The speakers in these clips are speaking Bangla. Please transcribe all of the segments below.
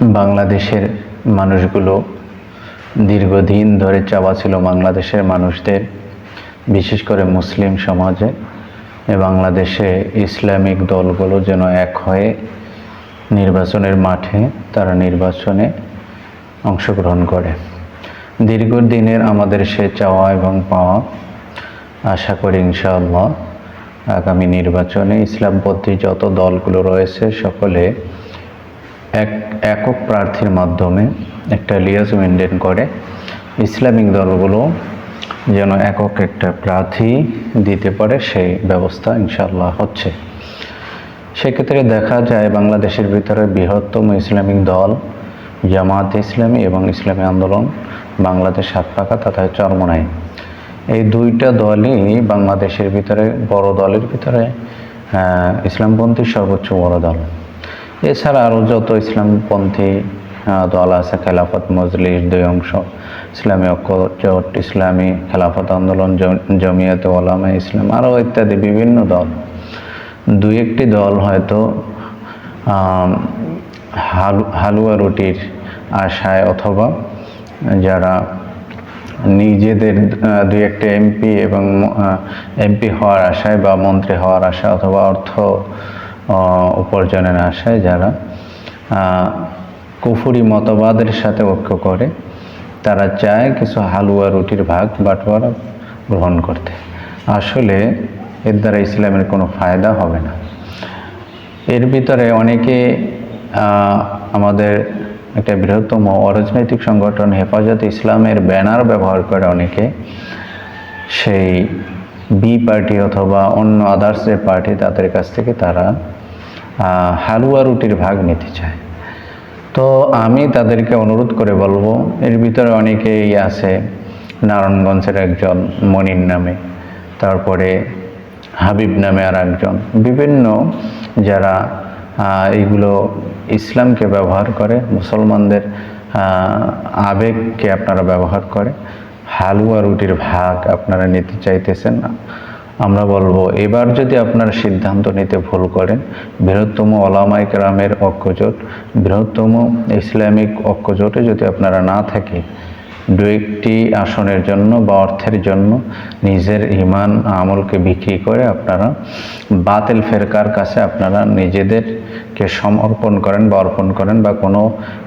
বাংলাদেশের মানুষগুলো দীর্ঘদিন ধরে চাওয়া ছিল বাংলাদেশের মানুষদের, বিশেষ করে মুসলিম সমাজে বাংলাদেশে ইসলামিক দলগুলো যেন এক হয়ে নির্বাচনের মাঠে তারা নির্বাচনে অংশগ্রহণ করে। দীর্ঘদিনের আমাদের সে চাওয়া এবং পাওয়া আশা করি ইনশাআল্লাহ আগামী নির্বাচনে ইসলামপন্থী যত দলগুলো রয়েছে সকলে এক একক প্রার্থীর মাধ্যমে একটা লিয়াজ মেনটেন করে ইসলামিক দলগুলো যেন একক একটা প্রার্থী দিতে পারে সেই ব্যবস্থা ইনশাল্লাহ হচ্ছে। সেক্ষেত্রে দেখা যায় বাংলাদেশের ভিতরে বৃহত্তম ইসলামিক দল জামাত ইসলামী এবং ইসলামী আন্দোলন, বাংলাদেশ হাত পাকা তথা চরমনাই। এই দুইটা দলই বাংলাদেশের ভিতরে বড় দলের ভিতরে ইসলামপন্থী সর্বোচ্চ বড় দল। এছাড়া আরও যত ইসলামপন্থী দল আছে, খেলাফত মজলিস, দুই অংশ, ইসলামী ঐক্য, জোট, ইসলামী খেলাফত আন্দোলন জমিয়তে ওলামা ইসলাম আরও ইত্যাদি বিভিন্ন দল। দুই একটি দল হয়তো হালু, হালুয়া রুটির আশায় অথবা যারা নিজেদের দুই একটা এমপি এবং এমপি হওয়ার আশায় বা মন্ত্রী হওয়ার আশায় অথবা অর্থ উপার্জনের আশায় যারা কুফুরি মতবাদের সাথে ঐক্য করে, তারা চায় কিছু হালুয়া রুটির ভাগ বাটোয়ারা গ্রহণ করতে। আসলে এর দ্বারা ইসলামের কোনো ফায়দা হবে না। এর ভিতরে অনেকে আমাদের একটা বৃহত্তম অরাজনৈতিক সংগঠন হেফাজত ইসলামের ব্যানার ব্যবহার করে অনেকে, সেই বি পার্টি অথবা অন্য আদার্স যে পার্টি তাদের কাছ থেকে তারা হালুয়া রুটির ভাগ নিতে চায়। তো আমি তাদেরকে অনুরোধ করে বলব, এর ভিতরে অনেকেই আছে, নারায়ণগঞ্জের একজন মনির নামে, তারপরে হাবিব নামে আর একজন। বিভিন্ন যারা এইগুলো ইসলামকে ব্যবহার করে, মুসলমানদের আবেগকে আপনারা ব্যবহার করে হালুয়া রুটির ভাগ আপনারা নিতে চাইতেছেন না। আমরা বলব, এবার যদি আপনারা সিদ্ধান্ত নিতে ভুল করেন, বৃহত্তম ওলামাই গ্রামের ঐক্যজোট, বৃহত্তম ইসলামিক ঐক্যজোটে যদি আপনারা না থাকে দু একটি আসনের জন্য বা অর্থের জন্য নিজের ইমান আমলকে বিক্রি করে আপনারা বাতিল ফেরকার কাছে আপনারা নিজেদেরকে সমর্পণ করেন বা অর্পণ করেন বা কোনো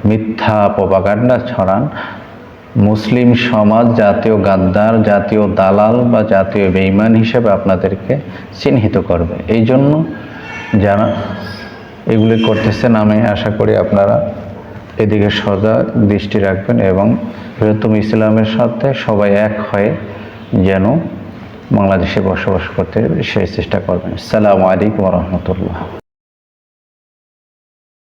মিথ্যা প্রপাগান্ডা ছড়ান। মুসলিম সমাজ, জাতীয় গাদ্দার, জাতীয় দালাল বা জাতীয় বেঈমান হিসেবে আপনাদেরকে চিহ্নিত করবে। এই জন্য যারা এগুলি করতেছেন, আমি আশা করি আপনারা এদিকে সদা দৃষ্টি রাখবেন এবং বৃহত্তম ইসলামের সাথে সবাই এক হয়ে যেন বাংলাদেশে বসবাস করতে সেই চেষ্টা করবেন। আসসালামু আলাইকুম রহমতুল্লাহ।